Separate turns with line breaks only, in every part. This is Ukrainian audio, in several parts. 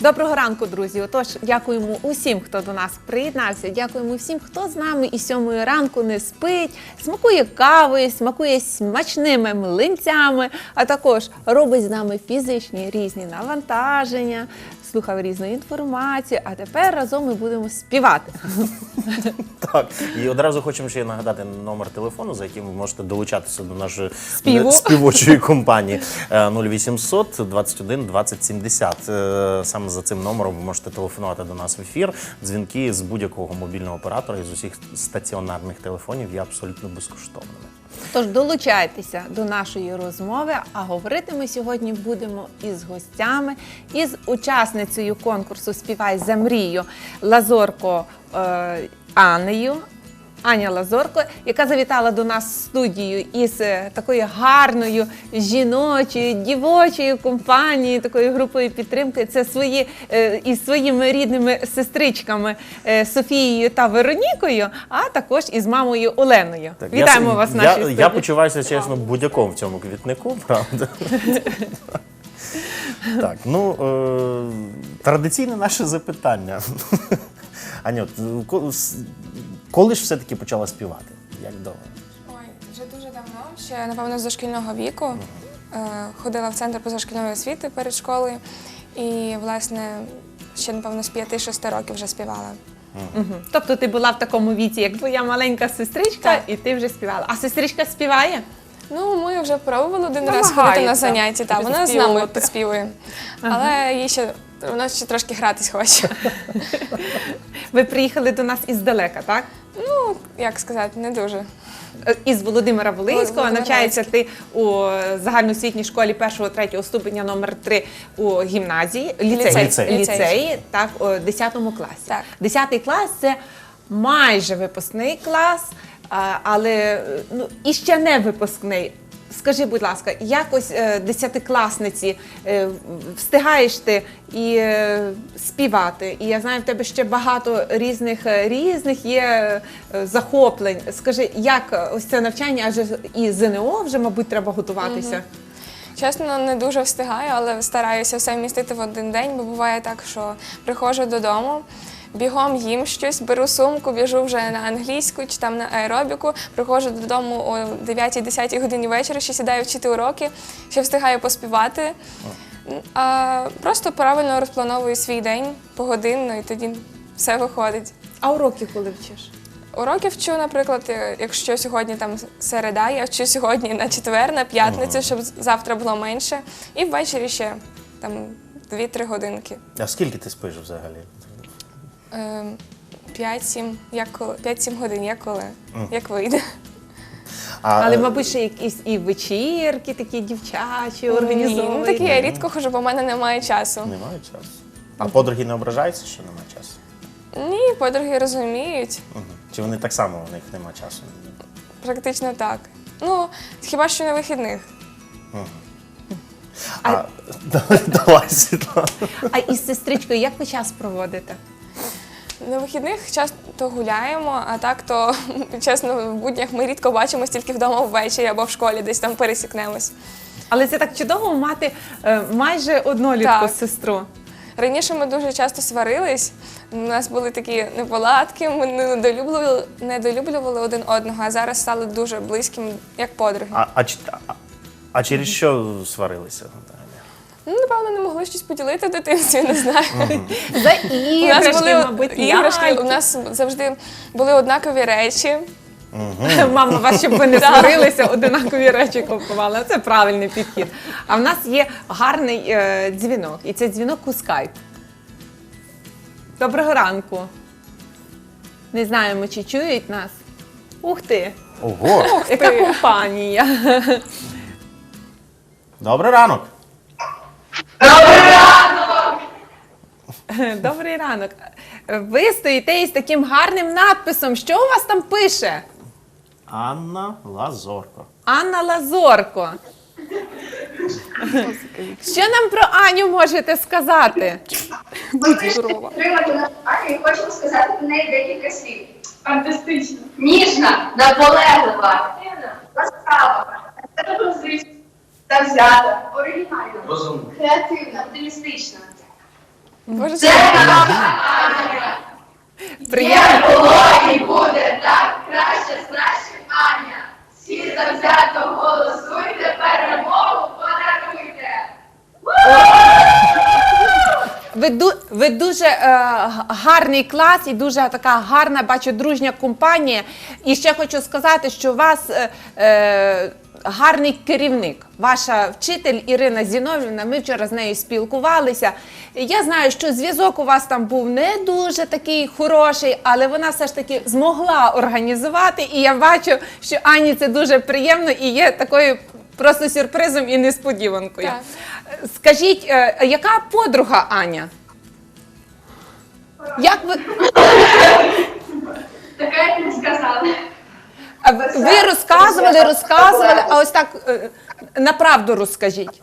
Доброго ранку, друзі. Отож, дякуємо усім, хто до нас приєднався. Дякуємо всім, хто з нами і сьомої ранку не спить, смакує кавою, смакує смачними млинцями, а також робить з нами фізичні різні навантаження, слухав різну інформацію. А тепер разом ми будемо співати.
Так, і одразу хочемо ще нагадати номер телефону, за яким ви можете долучатися до нашої
Співу.
співочої компанії Е, 0800 21 20 70. Е, Саме за цим номером ви можете телефонувати до нас в ефір. Дзвінки з будь-якого мобільного оператора і з усіх стаціонарних телефонів є абсолютно безкоштовними.
Тож долучайтеся до нашої розмови. А говорити ми сьогодні будемо із гостями, із учасницею конкурсу Співай за мрію Лазорко е, Анею. Аня Лазорко, яка завітала до нас в студію із е, такою гарною жіночою, дівочою компанією, такою групою підтримки. Це свої е, із своїми рідними сестричками е, Софією та Веронікою, а також із мамою Оленою.
Так,
Вітаємо
я,
вас в
я,
нашій
я,
студії.
почуваюся чесно будь-яком в цьому квітнику, правда. так, ну е, традиційне наше запитання. С- коли ж все-таки почала співати? Як довго?
Ой, вже дуже давно, ще напевно з дошкільного віку. Е, Ходила в центр позашкільної освіти перед школою і, власне, ще, напевно, з 5-6 років вже співала.
Мгм. Тобто ти була в такому віці, як твоя маленька сестричка,
Так.
і ти вже співала. А сестричка співає?
Ну, ми вже пробували один раз ходити на заняття, та вона з нами підспівує. Але їй ще вона ще трошки гратись хоче.
Ви приїхали до нас іздалека, так?
Ну, як сказати, не дуже.
Е, Із Володимира Волинського навчається ти у загальноосвітній школі 1-3 ступеня номер 3 у гімназії, ліцеї,
Ліцей.
ліцеї, так, у 10 класі.
Так.
10 клас це майже випускний клас, але ну, і ще не випускний. Скажи, будь ласка, якось е, десятикласниці е, встигаєш ти і е, співати? І я знаю, в тебе ще багато різних різних є захоплень. Скажи, як ось це навчання, адже і ЗНО вже, мабуть, треба готуватися.
Чесно, не дуже встигаю, але стараюся все вмістити в один день, бо буває так, що приходжу додому, бігом їм щось, беру сумку, біжу вже на англійську чи там на аеробіку, приходжу додому о 9-10 годині вечора, ще сідаю вчити уроки, ще встигаю поспівати. А просто правильно розплановую свій день погодинно, і тоді все виходить.
А уроки коли вчиш?
Уроки вчу, наприклад, е, якщо сьогодні там середа, я вчу сьогодні на четвер, на п'ятницю, щоб завтра було менше. І ввечері ще там 2-3 годинки.
А скільки ти спиш взагалі?
Е, 5-7, як 5-7 годин, як коли, як вийде.
А,
Але,
е,
мабуть, ще якісь і вечірки такі дівчачі,
Ні, ну, такі я рідко хожу, бо в мене немає часу.
Немає часу. А подруги не ображаються, що немає часу?
Ні, подруги розуміють.
Угу. Чи вони так само у них немає часу?
Практично так. Ну, хіба що на вихідних.
А, давай, Світлана.
А із сестричкою як ви час проводите?
На вихідних часто гуляємо, а так то, чесно, в буднях ми рідко бачимося тільки вдома ввечері або в школі, десь там пересікнемось.
Але це так чудово мати е, майже однолітку
Так.
сестру.
Раніше ми дуже часто сварились. У нас були такі неполадки, ми недолюблювали, недолюблювали один одного, а зараз стали дуже близькими, як подруги.
А, а, чи- а, а через що сварилися?
Ну, напевно, не могли щось поділити в дитинстві, не знаю.
За
У
іграшки,
нас були
мабуть,
іграшки,
ляльки.
у нас завжди були однакові речі.
Мама вас, щоб ви не сварилися, одинакові речі купувала. Це правильний підхід. А в нас є гарний е, дзвінок, і це дзвінок у скайп. Доброго ранку. Не знаємо, чи чують нас. Ух ти!
Ого!
Яка компанія!
Добрий ранок!
Добрий ранок. Добрий ранок. Ви стоїте із таким гарним надписом. Що у вас там пише?
Анна Лазорко.
Анна Лазорко. Що нам про Аню можете сказати?
Здорова.
підтримати нашу Аню і хочемо сказати про неї декілька слів.
Фантастично.
Ніжна, наполеглива, активна, ласкава, доброзична, завзята, оригінальна,
Розумно.
креативна, оптимістична.
Боже,
Це наша Аня.
Приємно.
Є було і буде так краще з нашим Аня. Всі завзято голосуйте, перемогу подаруйте.
Ви, ду- ви дуже е, г- гарний клас і дуже така гарна, бачу, дружня компанія. І ще хочу сказати, що у вас е, е, гарний керівник. Ваша вчитель Ірина Зіновівна. Ми вчора з нею спілкувалися. Я знаю, що зв'язок у вас там був не дуже такий хороший, але вона все ж таки змогла організувати. І я бачу, що Ані це дуже приємно і є такою просто сюрпризом і несподіванкою.
Так.
Скажіть, е, яка подруга Аня? Як ви,
Така як не сказали.
А ви- ви розказували, розказували, а ось так е, на правду розкажіть.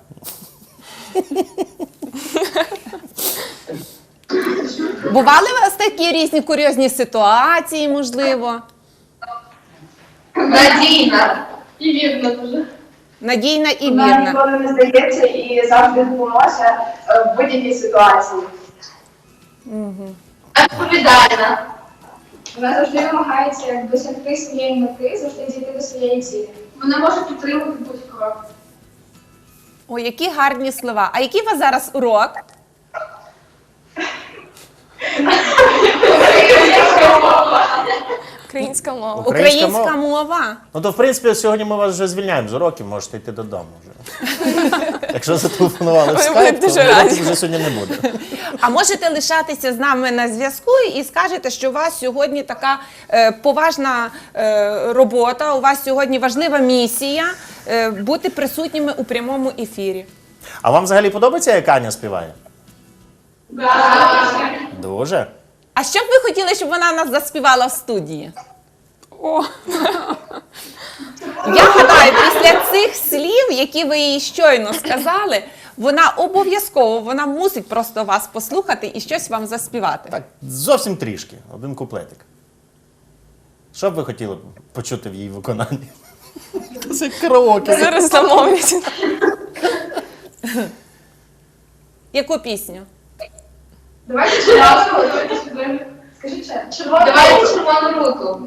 Бували у вас такі різні курйозні ситуації, можливо?
Надійна. І вірна дуже.
Надійна і
Вона
вірна.
ніколи не здається і завжди допоможе е, в будь-якій ситуації.
Відповідальна.
Вона завжди намагається досягти своєї мети, завжди дійти до своєї цілі.
Вона може підтримати будь-кого.
О, які гарні слова. А який у вас зараз урок?
Українська мова.
Українська
Українська
мова.
мова.
Ну то в принципі сьогодні ми вас вже звільняємо з уроків, можете йти додому вже. Якщо зателефонували в скайп, то
дуже раді.
уроків вже сьогодні не буде.
А можете лишатися з нами на зв'язку і скажете, що у вас сьогодні така е, поважна е, робота, у вас сьогодні важлива місія е, бути присутніми у прямому ефірі.
А вам взагалі подобається, як Аня співає? Так. Дуже.
А що б ви хотіли, щоб вона нас заспівала в студії?
О,
Я гадаю, після цих слів, які ви їй щойно сказали, вона обов'язково вона мусить просто вас послухати і щось вам заспівати.
Так, зовсім трішки, один куплетик. Що б ви хотіли почути в її виконанні? Це караоке.
зараз замовлять.
Яку пісню?
Давайте червону руту. Скажи чесно.
Давайте червону руку.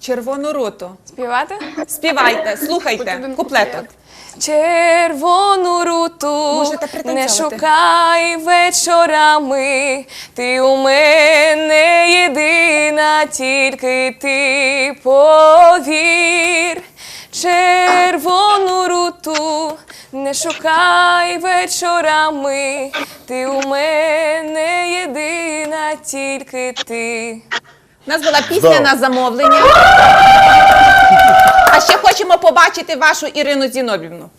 Червону руту.
Співати?
Співайте, слухайте, куплеток.
Червону руту не шукай вечорами, ти у мене єдина, тільки ти повір. Червону руту не шукай вечорами, ти у мене єдина, тільки ти.
У нас була пісня на замовлення. А ще хочемо побачити вашу Ірину Зінобівну.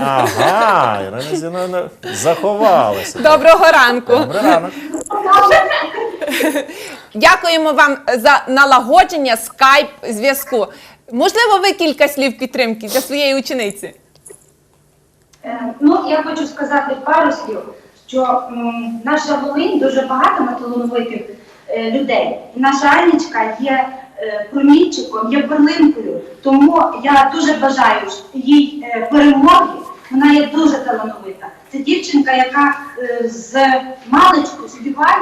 Ага, Ірина Зіновна заховалася.
Доброго ранку.
Добрий ранок.
Дякуємо вам за налагодження скайп зв'язку. Можливо, ви кілька слів підтримки для своєї учениці.
Е, Ну, я хочу сказати пару слів, що наша Волинь дуже багато талановитих е, людей. Наша Анічка є е, промінчиком, є перлинкою. Тому я дуже бажаю їй е, перемоги. Вона є дуже талановита. Це дівчинка, яка е, з маличку співає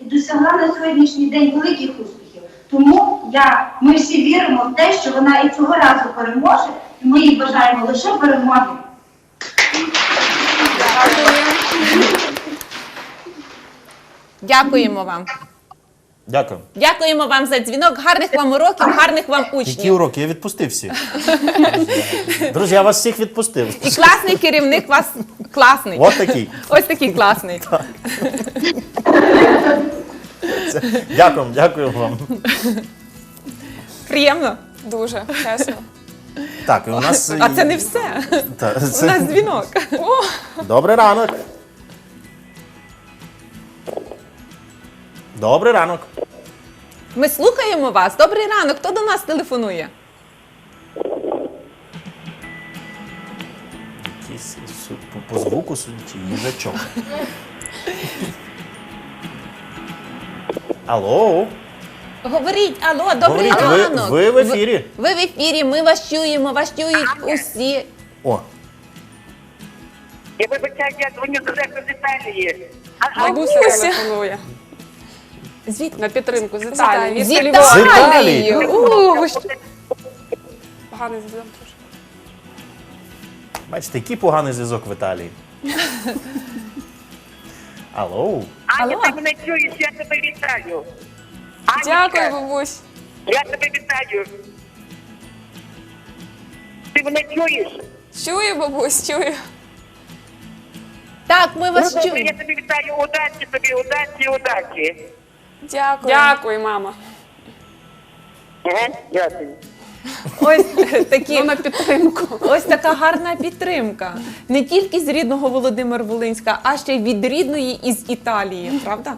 і досягла на сьогоднішній день великих успіхів. Тому я, ми всі віримо в те, що вона і цього разу переможе, і ми їй бажаємо лише перемоги.
Дякуємо вам.
Дякую.
Дякуємо вам за дзвінок. Гарних вам уроків, гарних вам
Які
учнів.
уроки? Я відпустив всіх. Друзі, я вас всіх відпустив.
І класний керівник вас класний.
От такий.
Ось такий класний.
Це- Дякую, дякую вам.
Приємно.
Дуже чесно.
Так, і у нас.
А це не все.
Та,
У
це-
нас дзвінок.
Добрий ранок. Добрий ранок.
Ми слухаємо вас. Добрий ранок. Хто до нас телефонує?
Якийсь су- по, по звуку судячи, їжачок. Алло,
Говоріть, алло, добрий
Говоріть, ви-
ранок.
ви в ефірі.
Ви, ви в ефірі, ми вас чуємо, вас чують усі.
о.
Я вибачаю, я дзвоню далеко з Італії. А, а
Бабуся
Бабуся.
телефонує
Звідки?
на підтримку з
З
Італії.
Італії.
З. Італії!
Італії?
У, ви що?
Поганий зв'язок трошки.
Бачите, який поганий зв'язок в Італії. Алло.
Аня, ти мене чуєш, я тебе вітаю. Анечка,
Дякую, бабусь.
Я тебе вітаю. Ти мене чуєш?
Чую, бабусь, чую.
Так, ми
Ну,
вас
добре, я
чуємо.
тобі вітаю, удачі тобі, удачі, удачі.
Дякую.
Дякую, мама.
Ага, дякую.
Ось такі.
Ну, на підтримку.
Ось така гарна підтримка. Не тільки з рідного Володимир Волинська, а ще й від рідної із Італії, правда?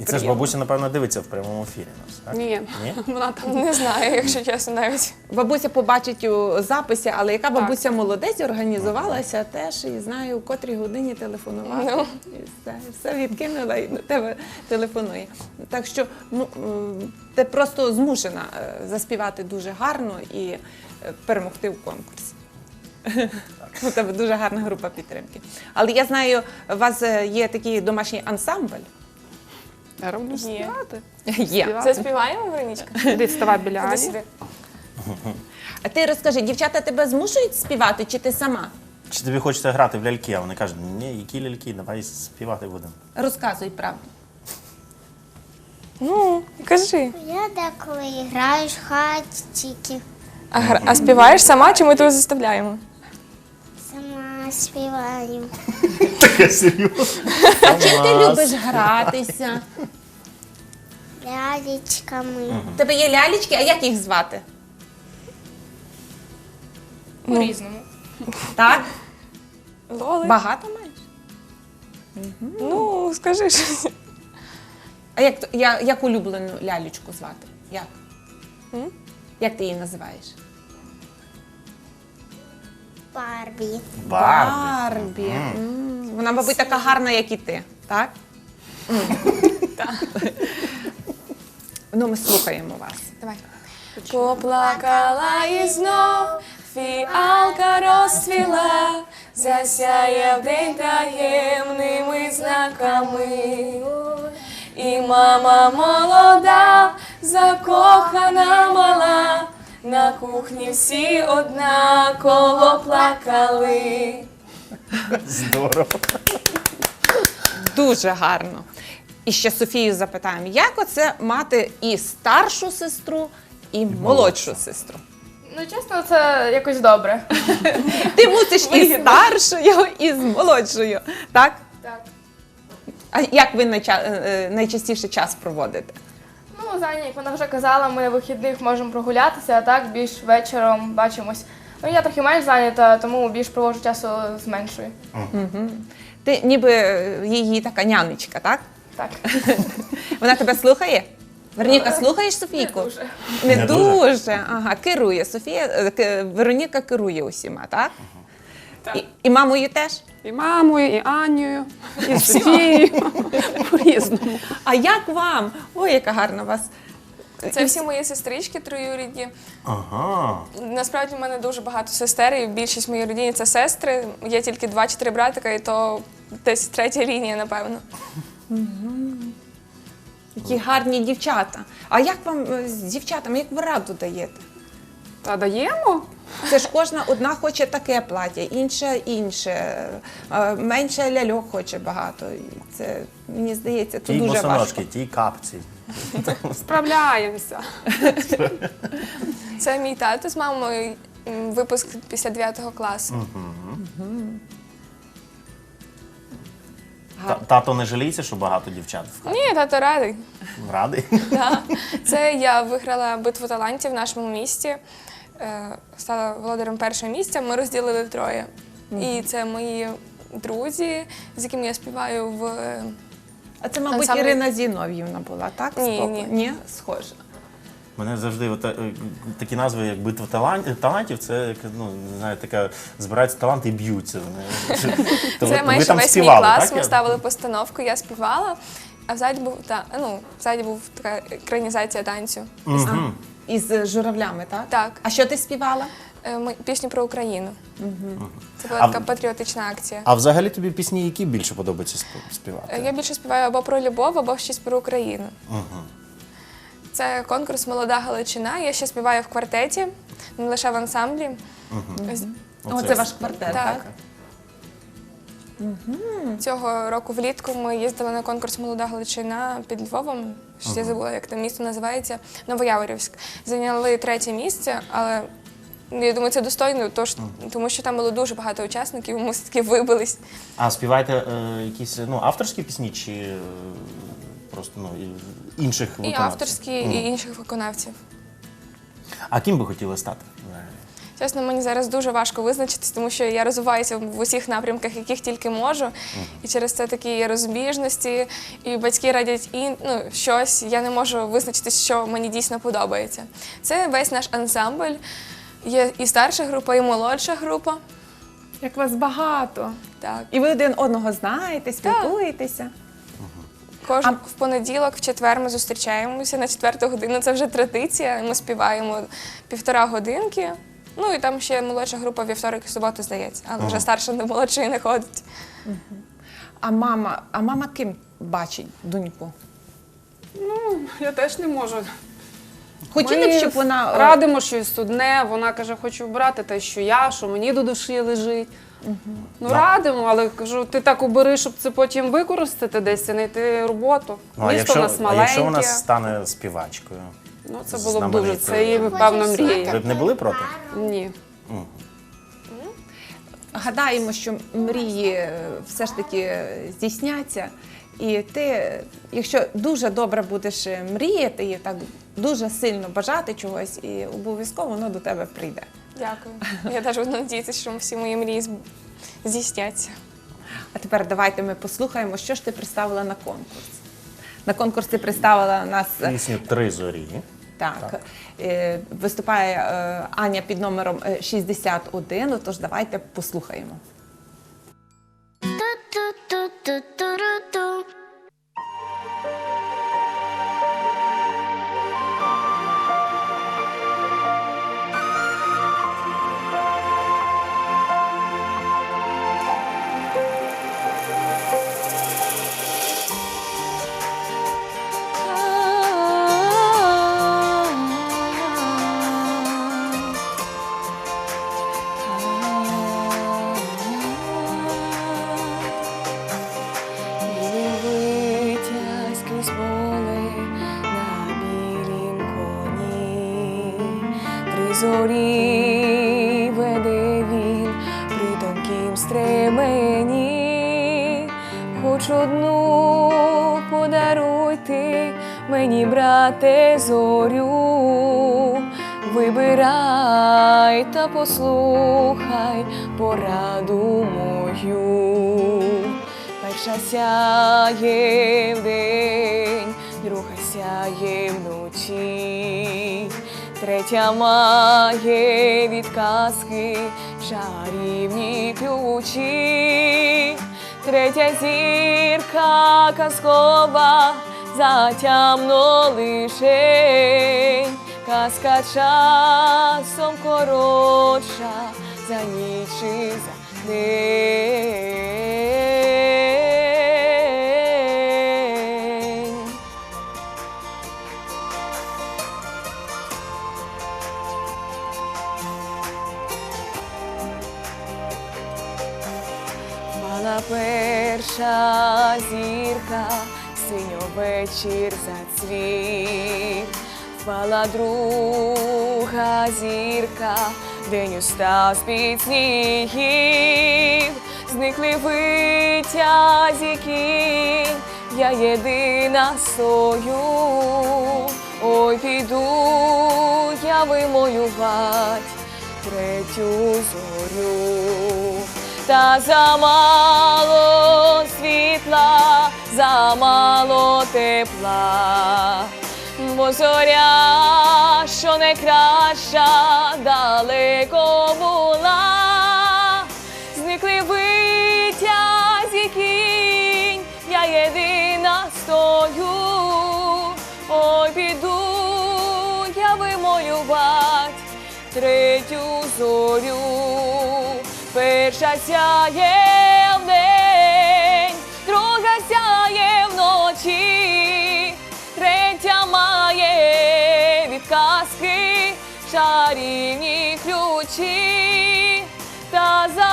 І це ж бабуся, напевно, дивиться в прямому ефірі нас, так?
Ні.
Ні?
Вона там.
Не знаю, якщо чесно, навіть.
Бабуся побачить у записі, але яка бабуся молодець організувалася теж і знаю, у котрій годині телефонувати.
Ну.
І все, і все відкинула і до тебе телефонує. Так що ну, м, ти просто змушена е, заспівати дуже гарно і е, перемогти в конкурсі. У тебе дуже гарна група підтримки. Але я знаю, у вас е, є такий домашній ансамбль.
Я роблю
Є.
співати.
Є.
Співати.
Заспіваємо, Веронічка?
Іди, вставай біля
Іди
Ані.
сюди.
А ти розкажи, дівчата тебе змушують співати, чи ти сама?
Чи тобі хочеться грати в ляльки, а вони кажуть, ні, які ляльки, давай співати будемо.
Розказуй правду.
Ну, кажи.
Я деколи граю в хатчики,
А, гра- а співаєш сама, чи ми тебе заставляємо?
сама співаю.
Таке серйозно.
Чи ти любиш гратися?
Лялечками.
У тебе є лялечки, а як їх звати?
По-різному.
Так?
Лоли.
Багато маєш?
Ну, скажи щось.
А як, то- я, як улюблену лялечку звати? Як?
М?
Як ти її називаєш?
Барбі.
Барбі.
Барбі. М, Вона, мабуть, така гарна, як і ти, так? М. Так. Ну, ми слухаємо вас.
Давай. Поплакала і знов фіалка розцвіла, засяє вдень таємними знаками. І мама молода, закохана мала, на кухні всі однаково плакали.
Здорово.
Дуже гарно. І ще Софію запитаємо, як оце мати і старшу сестру, і молодшу сестру?
Ну, чесно, це якось добре.
Ти мусиш і старшою, і з молодшою, так?
Так.
А як ви найча- е, е, найчастіше час проводите?
Ну, Заня, як вона вже казала, ми на вихідних можемо прогулятися, а так більш вечором бачимось. Ну, я трохи менш зайнята, тому більш проводжу часу з меншою.
Ти ніби е, її така нянечка, так?
Так.
Вона тебе слухає? Вероніка, слухаєш Софійку?
дуже.
Не,
Не
дуже.
дуже.
Ага, керує. Софія, е, к- Вероніка керує усіма, так? І, і мамою теж?
І мамою, і Анею, і Софією. По-різному.
А як вам? Ой, яка гарна у вас.
Це всі мої сестрички троюрідні.
Ага.
Насправді в мене дуже багато сестер, і більшість моїй родині це сестри. Є тільки два чи три братика, і то десь третя лінія, напевно.
Які гарні дівчата. А як вам е, з дівчатами, як ви раду даєте?
Та даємо?
Це ж кожна одна хоче таке плаття, інша інше, е, менше ляльок хоче багато. І Це мені здається, це
Ті
дуже важко.
босоножки, ті капці.
Справляємося.
Це мій тато з мамою. м, Випуск після 9 класу.
Та- Тато не жаліється, що багато дівчат в хаті?
Ні, тато радий.
Радий?
Да. Це я виграла битву талантів в нашому місті. Е, Стала володарем першого місця. Ми розділили троє. І це мої друзі, з якими я співаю в
А це, мабуть,
Ансамбль-
Ірина Зінов'ївна була, так?
Ні,
Споко-
ні.
Ні, схоже.
Мене завжди от, е, такі назви, як битва талантів, талантів це як, ну, не знаю, така збираються таланти і б'ються. Вони. То ви-
Це
ви
майже
там
весь мій
співали,
клас.
так?
Ми
Я-
ставили постановку, я співала, а взаді був та ну взаді був така екранізація танцю.
Мгм.
Із журавлями, так?
Так.
А що ти співала?
Е, ми- Пісню про Україну. Це була
А
така патріотична акція.
А взагалі тобі пісні, які більше подобається сп- співати?
Е, Я більше співаю або про любов, або щось про Україну. Це конкурс Молода Галичина. Я ще співаю в квартеті, не лише в ансамблі. Ось
О, це ваш квартет, так?
Так. Цього року влітку ми їздили на конкурс Молода Галичина під Львовом. Ще я забула, як там місто називається. Новояворівськ. Зайняли третє місце, але ну, я думаю, це достойно, тож, тому що там було дуже багато учасників, ми все-таки вибились.
А співаєте е, якісь ну, авторські пісні чи е, просто ну, і- інших
І
виконавців?
авторські, і інших виконавців.
А ким би хотіли стати? взагалі?
Чесно, мені зараз дуже важко визначитись, тому що я розвиваюся в усіх напрямках, яких тільки можу. І через це такі є розбіжності, і батьки радять і ну, щось. Я не можу визначитись, що мені дійсно подобається. Це весь наш ансамбль. Є і старша група, і молодша група.
Як вас багато.
Так.
І ви один одного знаєте, спілкуєтеся.
Кож...
А-
В понеділок, в четвер ми зустрічаємося на четверту годину. Це вже традиція. Ми співаємо півтора годинки. Ну і там ще молодша група вівторок і суботу, здається, але вже старша до молодшої не ходить.
А мама, а мама ким бачить доньку?
Ну, Я теж не можу.
Хотіли б,
Ми
щоб вона е,
радимо щось одне. Вона каже, хочу брати те, що я, що мені до душі лежить. Ну, радимо, але кажу, ти так убери, щоб це потім використати десь і знайти роботу.
Ну, а
Місто
якщо,
в нас
а
маленьке.
якщо вона стане співачкою?
Ну, це було б дуже. Це її, певно,
Ви б не були проти?
Ні.
гадаємо, що мрії е, все ж таки е, здійсняться. І ти, якщо дуже добре будеш е, мріяти і так дуже сильно бажати чогось, і обов'язково воно до тебе прийде.
Дякую. Я теж буду надіятися, що всі мої мрії зб- здійсняться.
А тепер давайте ми послухаємо, що ж ти представила на конкурс. На конкурс ти представила нас е,
Пісню Три зорі.
Так. так. Виступає е, Аня під номером е, 61, тож давайте послухаємо.
Подаруйте мені, брате, зорю, вибирай та послухай пораду мою. Перша сяє вдень, друга сяє вночі, третя має відказки, чарівні ключі, третя зірка казкова, затямно лишень, казка часом коротша, за ніч і за день. Мала перша вечір зацвів, впала друга зірка, день устав з-під снігів, зникли витязі кінь, я єдина стою, ой, піду я вимолювать третю зорю. Та замало світла, замало тепла, бо зоря, що не краща, далеко була, зникли витязі кінь, я єдина стою, ой, піду я вимолювать третю зорю. Перша сяє чарівні ключі, та замало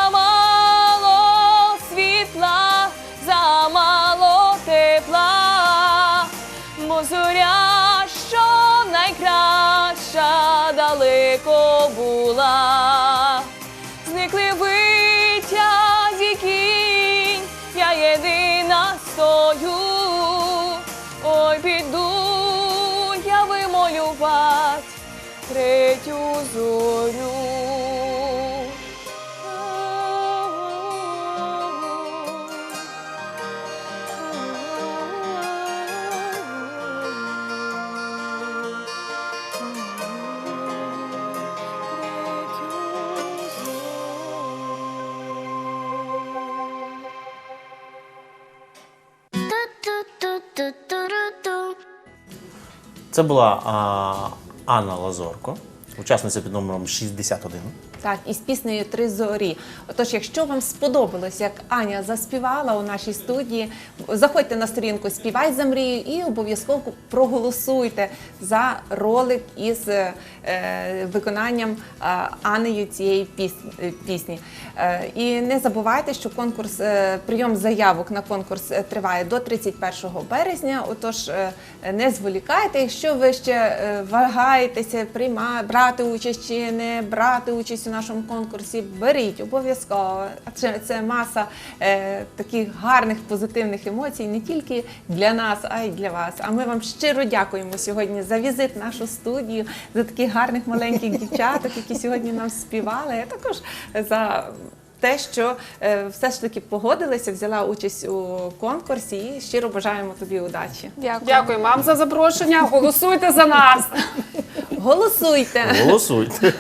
Це була а, Анна Лазорко, учасниця під номером 61.
Так, із піснею Три зорі. Отож, якщо вам сподобалось, як Аня заспівала у нашій студії, заходьте на сторінку Співай за мрію і обов'язково проголосуйте за ролик із е, виконанням е, Анею цієї піс- е, пісні. Е, і не забувайте, що конкурс е, прийом заявок на конкурс е, триває до 31 березня. Отож, е, не зволікайте, якщо ви ще е, вагаєтеся, прийма, брати участь чи не брати участь у нашому конкурсі, беріть обов'язково. Адже це маса е, таких гарних позитивних емоцій не тільки для нас, а й для вас. А ми вам щиро дякуємо сьогодні за візит в нашу студію, за таких гарних маленьких дівчаток, які сьогодні нам співали, а також за. Те, що е, все ж таки погодилася, взяла участь у конкурсі і щиро бажаємо тобі удачі.
Дякую.
Дякую вам за запрошення. Голосуйте за нас.
Голосуйте!
Голосуйте.